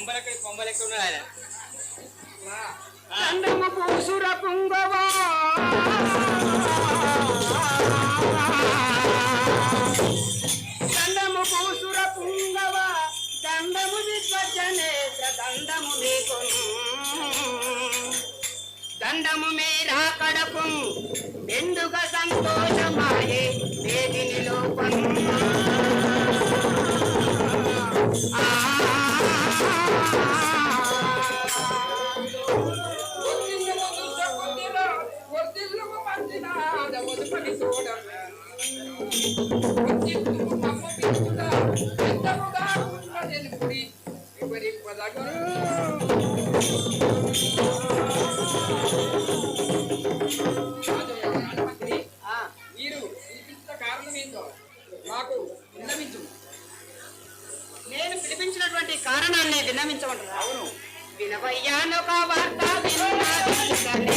కుంభలెక్క కొంబలెక్క ఉన్నాడు ఆయన? చందము పూసుర పుంగవా దండము పూసుర పుంగవ దండము విశ్వజనేత్ర దండము మీకు దండము మీరా కడకు ఎందుక సంతోషమాయే వేదిని లోపం. ఆ, మీరు పిలిపించిన కారణం ఏంటో మాకు విన్నవించు నేను పిలిపించినటువంటి కారణాన్ని విన్నవించమంటారా అవును. వినవయ్యానొక వార్త విన్నాను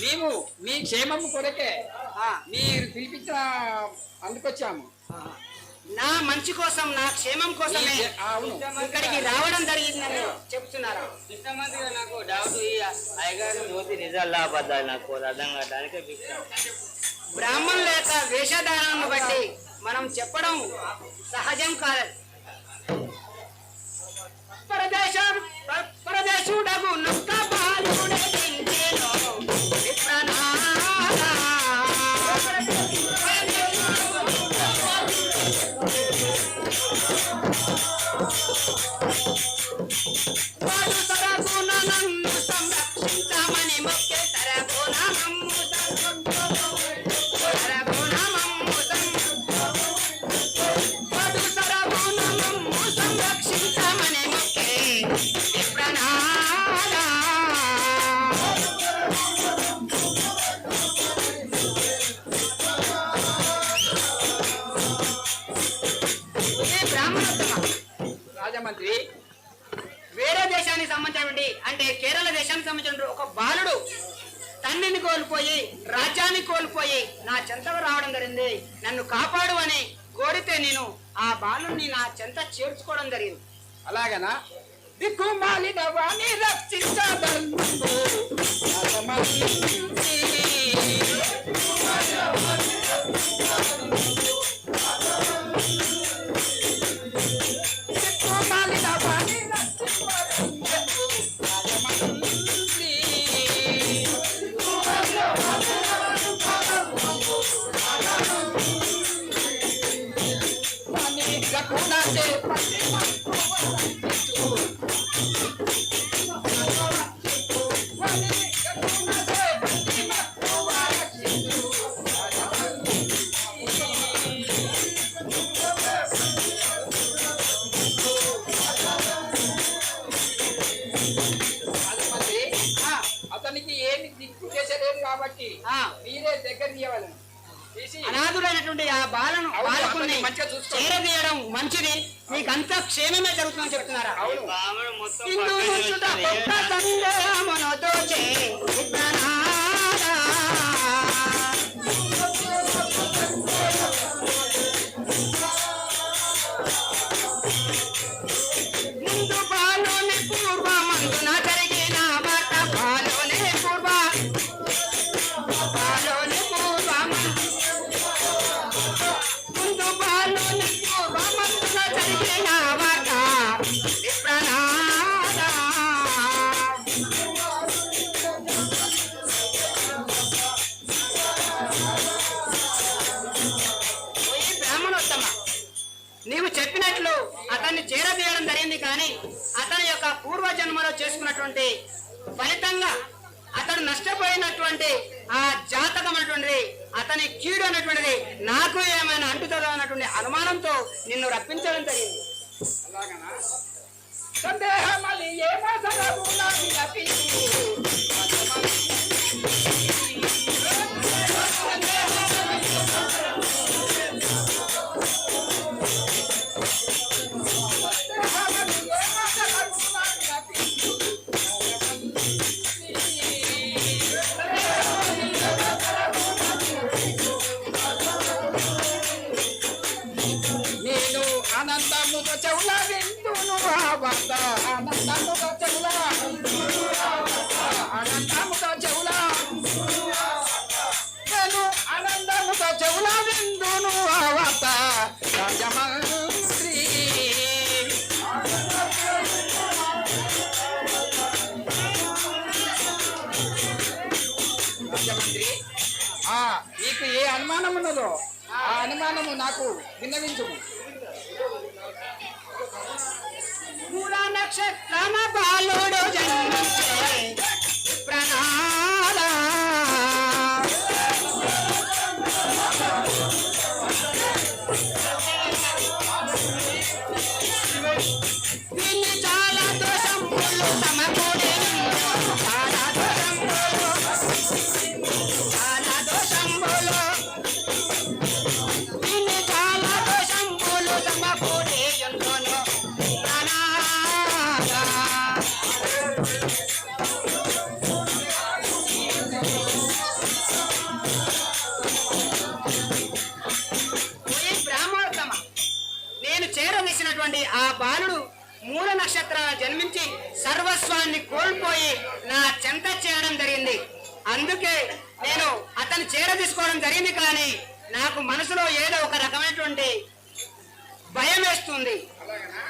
నీవు మేము మీ క్షేమము కొరకే మీరు పిలిపించిన అందుకొచ్చాము. నా మంచి కోసం నా క్షేమం కోసమే ఇక్కడికి రావడం జరిగిందని చెప్తున్నారా. నాకు డౌట్ అయ్యగారు అబద్ధాలు నాకు అర్థం కావడానికి. బ్రాహ్మణుల యొక్క వేషధారణను బట్టి మనం చెప్పడం సహజం కాదు. పరదేశం పరదేశుడగు నొక్క బాలుడే ನಿಮ್ಮಕ್ಕೆ ಸರ తండ్రిని కోల్పోయి రాజ్యాన్ని కోల్పోయి నా చెంతకు రావడం జరిగింది. నన్ను కాపాడు అని కోరితే నేను ఆ బాలుని నా చెంత చేర్చుకోవడం జరిగింది. అలాగనా? దిక్కుమాలిన వాణి రక్షించదల్లు అతనికి ఏమి దిక్కు చేసేదేమి కాబట్టి మీరే దగ్గర తీయవలను అనాథుడైనటువంటి ఆ బాలను బాలకుని చేరదీయడం మంచిది. మీకంతా క్షేమమే జరుగుతుందని చెప్తున్నారా? నష్టపోయినటువంటి ఫలితంగా అతడు నష్టపోయినటువంటి ఆ జాతకం అటువంటిది అతని కీడు అన్నటువంటిది నాకు ఏమైనా అంటుతుందో అన్నటువంటి అనుమానంతో నిన్ను రప్పించడం జరిగింది. అలాగనా? సందేహం ఏమో అనుమానం ఉన్నదో ఆ అనుమానము నాకు విన్నవించుము. మూల నక్షత్రమ బాలుడు జన్మించే జన్మించి సర్వస్వాన్ని కోల్పోయి నా చెంత చేయడం జరిగింది. అందుకే నేను అతను చేరదీసుకోవడం జరిగింది కానీ నాకు మనసులో ఏదో ఒక రకమైనటువంటి భయం వేస్తుంది. అలాగనా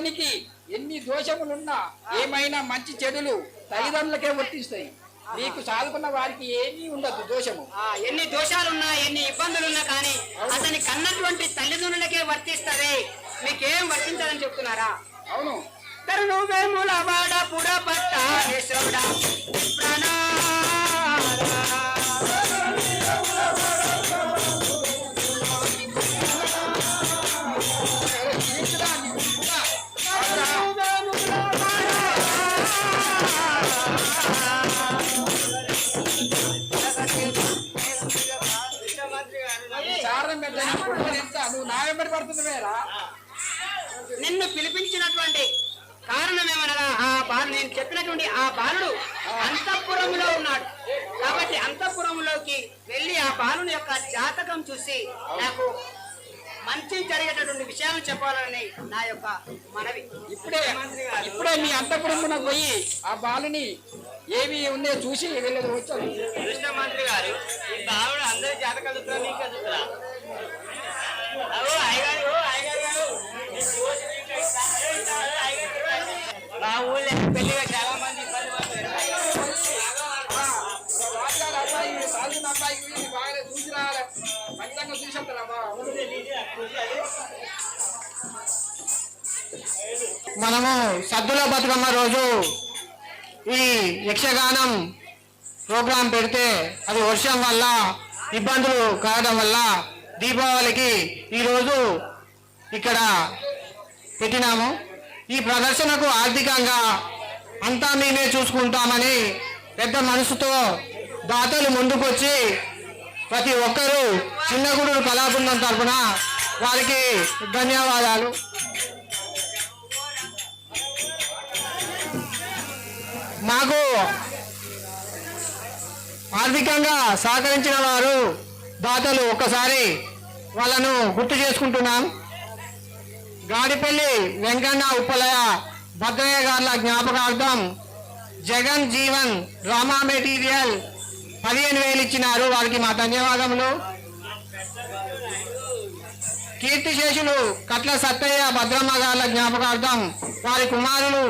అతనికి ఎన్ని దోషములున్నా ఏమైనా మంచి చెడులు తల్లిదండ్రులకే వర్తిస్తాయి. నీకు సాధుకున్న వారికి ఏమీ ఉండదు దోషము. ఎన్ని దోషాలున్నా ఎన్ని ఇబ్బందులున్నా కానీ అతని కన్నటువంటి తల్లిదండ్రులకే వర్తిస్తుంది. మీకేం వర్తించదని చెప్తున్నారా? అవును. తరుణు వేముల వాడ పుడ పట్ట బాలుని యొక్క జాతకం చూసి నాకు మంచి జరిగేటటువంటి విషయాలను చెప్పాలని నా యొక్క మనవి. ఇప్పుడే ఇప్పుడే మీ అంతపురమున పోయి ఆ బాలుని ఏవి ఉన్నాయో చూసి వెళ్ళదు వచ్చాను కృష్ణ మంత్రి గారు ఈ బావుడు అందరి జాతకాలు చూస్తున్నా. మా ఊళ్ళో పెళ్ళిగా చాలా మనము సద్దుల బతుకమ్మ రోజు ఈ యక్షగానం ప్రోగ్రాం పెడితే అది వర్షం వల్ల ఇబ్బందులు కావడం వల్ల దీపావళికి ఈరోజు ఇక్కడ పెట్టినాము. ఈ ప్రదర్శనకు ఆర్థికంగా అంతా మేమే చూసుకుంటామని పెద్ద మనసుతో దాతలు ముందుకొచ్చి ప్రతి ఒక్కరూ చిన్నగుడు కళాబృందం తరఫున వారికి ధన్యవాదాలు. మాకు ఆర్థికంగా సహకరించిన వారు దాతలు ఒక్కసారి వాళ్ళను గుర్తు చేసుకుంటున్నాం. గాడిపల్లి వెంకన్న ఉప్పలయ భద్రయ్య గార్ల జ్ఞాపకార్థం జగన్ జీవన్ రామా మెటీరియల్ పదిహేను వేలు ఇచ్చినారు. వారికి మా ధన్యవాదములు. కీర్తిశేషులు కట్ల సత్తయ్య భద్రమ్మ గారుల జ్ఞాపకార్థం వారి కుమారులు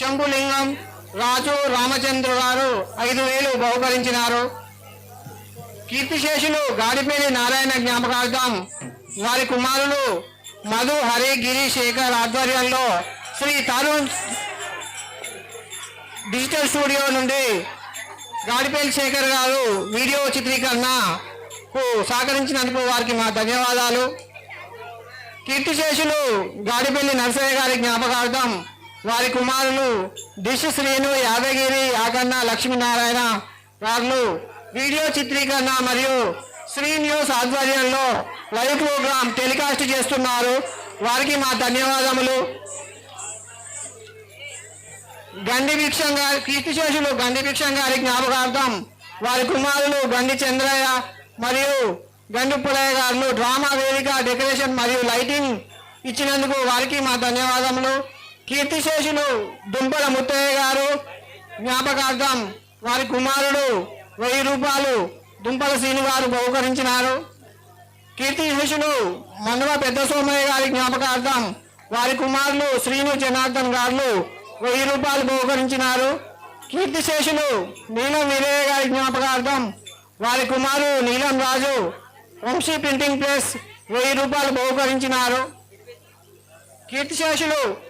శంభులింగం రాజు రామచంద్ర గారు ఐదు వేలు బహుకరించినారు. కీర్తిశేషులు గాడిపల్లి నారాయణ జ్ఞాపకార్థం వారి కుమారులు మధు హరి గిరి శేఖర్ ఆధ్వర్యంలో శ్రీ తరుణ్ డిజిటల్ స్టూడియో నుండి గాడిపల్లి శేఖర్ గారు వీడియో చిత్రీకరణకు సహకరించినందుకు వారికి మా ధన్యవాదాలు. కీర్తిశేషులు గాడిపల్లి నరసయ్య గారి జ్ఞాపకార్థం వారి కుమారులు దిశ శ్రీను యాదగిరి యాగన్న లక్ష్మీనారాయణ వారు వీడియో చిత్రీకరణ మరియు శ్రీ న్యూస్ ఆధ్వర్యంలో లైవ్ ప్రోగ్రాం టెలికాస్ట్ చేస్తున్నారు. వారికి మా ధన్యవాదములు. గండి భిక్షం గారి కీర్తిశేషులు గండి భిక్షం గారి జ్ఞాపకార్థం వారి కుమారులు గండి చంద్రయ్య మరియు గండి పులయ్య గారు డ్రామా వేదిక డెకరేషన్ మరియు లైటింగ్ ఇచ్చినందుకు వారికి మా ధన్యవాదములు. కీర్తిశేషులు దుంపల ముత్తయ్య గారు జ్ఞాపకార్థం వారి కుమారుడు వెయ్యి రూపాయలు దుంపల శ్రీని గారు బహుకరించినారు. కీర్తిశేషులు మండవ పెద్ద సోమయ్య గారి జ్ఞాపకార్థం వారి కుమారులు శ్రీను జనార్దన్ గారు వెయ్యి రూపాయలు బహుకరించినారు. కీర్తిశేషులు నీలం వీరయ్య గారి జ్ఞాపకార్థం వారి కుమారుడు నీలం రాజు వంశీ ప్రింటింగ్ ప్రెస్ వెయ్యి రూపాయలు బహుకరించినారు. కీర్తిశేషులు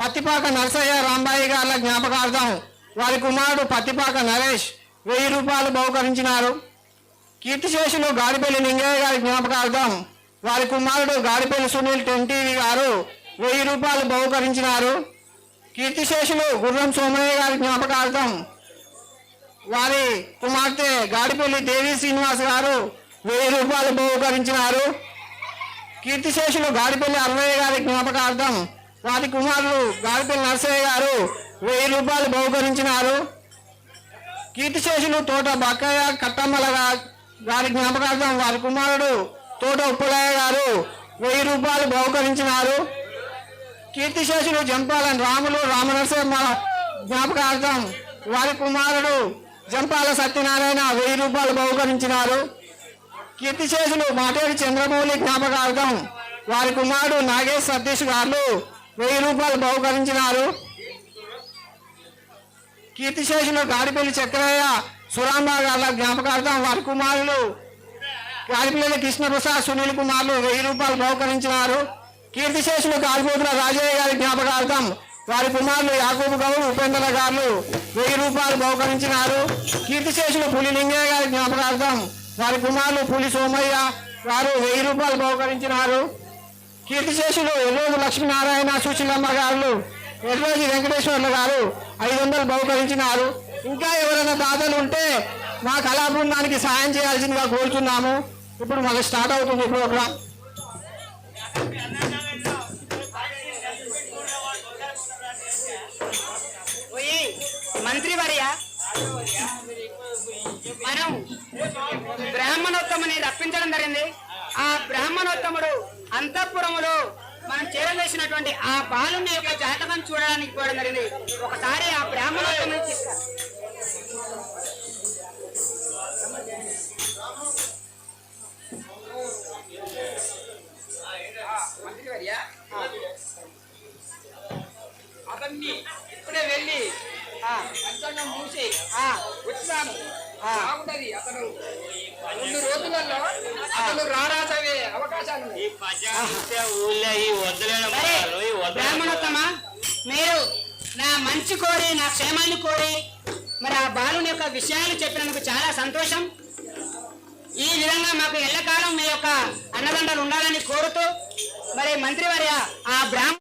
పత్తిపాక నరసయ్య రాంబాయి గార్ల జ్ఞాపకార్థం వారి కుమారుడు పత్తిపాక నరేష్ వెయ్యి రూపాయలు బహుకరించినారు. కీర్తిశేషులు గాడిపల్లి లింగయ్య గారి జ్ఞాపకార్థం వారి కుమారుడు గాడిపల్లి సునీల్ టెన్టీవీ గారు వెయ్యి రూపాయలు బహుకరించినారు. కీర్తిశేషులు గుర్రం సోమయ్య గారి జ్ఞాపకార్థం వారి కుమార్తె గాడిపల్లి దేవి శ్రీనివాస్ గారు వెయ్యి రూపాయలు బహుకరించినారు. కీర్తిశేషులు గాడిపల్లి అరవయ్య గారి జ్ఞాపకార్థం వారి కుమారులు గాడిపల్లి నరసయ్య గారు వెయ్యి రూపాయలు బహుకరించినారు. కీర్తిశేషులు తోట బక్కయ్య కట్టమ్మల గారి జ్ఞాపకార్థం వారి కుమారుడు తోట ఉప్పలయ్య గారు వెయ్యి రూపాయలు బహుకరించినారు. కీర్తిశేషులు జంపాల రాములు రామనరసింహ జ్ఞాపకార్థం వారి కుమారుడు జంపాల సత్యనారాయణ వెయ్యి రూపాయలు బహుకరించినారు. కీర్తిశేషులు మాటేరి చంద్రమౌళి జ్ఞాపకార్థం వారి కుమారుడు నాగేష్ సతీష్ గారు వెయ్యి రూపాయలు బహుకరించినారు. కీర్తిశేషులు గాడిపల్లి చక్రయ్య సురాంబ గారు జ్ఞాపకార్థం వారి కుమారులు. గాడిపల్లి కృష్ణప్రసాద్ సునీల్ కుమార్లు వెయ్యి రూపాయలు బహుకరించినారు. కీర్తిశేషులు గాలిపోతుల రాజయ్య గారి జ్ఞాపకార్థం వారి కుమారులు యాకూబు గౌడ్ ఉపేంద్ర గారు వెయ్యి రూపాయలు బహుకరించినారు. కీర్తిశేషులు పులి లింగయ్య గారి జ్ఞాపకార్థం వారి కుమారులు పులి సోమయ్య వారు వెయ్యి రూపాయలు బహుకరించినారు. కీర్తిశేషులు ఎర్రోజు లక్ష్మీనారాయణ సుశీలమ్మ గారు ఎర్రోజు వెంకటేశ్వర్లు గారు ఐదు వందలు బహుకరించినారు. ఇంకా ఎవరైనా దాతలు ఉంటే మా కళా బృందానికి సాయం చేయాల్సిందిగా కోరుతున్నాము. ఇప్పుడు మళ్ళీ స్టార్ట్ అవుతుంది ప్రోగ్రాం. పోయి మంత్రి వర్య మనం బ్రాహ్మణోత్తముని రప్పించడం జరిగింది. ఆ బ్రాహ్మణోత్తముడు అంతఃపురములో మనం చేరవేసినటువంటి ఆ బాలుని యొక్క జాతకం చూడడానికి కూడా జరిగింది. ఒకసారి ఆ మంత్రివర్య అతన్ని ఇప్పుడే వెళ్ళి ఆ, వచ్చాను. బాగుంటది అతను. రెండు రోజులలో అతను రారాజవే అవకాశాలు బ్రాహ్మణోత్తమ? మీరు నా మంచి కోరి నా క్షేమాన్ని కోరి మరి ఆ బాలుని యొక్క విషయాలు చెప్పినందుకు చాలా సంతోషం. ఈ విధంగా మాకు ఎల్లకాలం మీ యొక్క అన్నదండలు ఉండాలని కోరుతూ మరి మంత్రివర్య ఆ బ్రాహ్మణ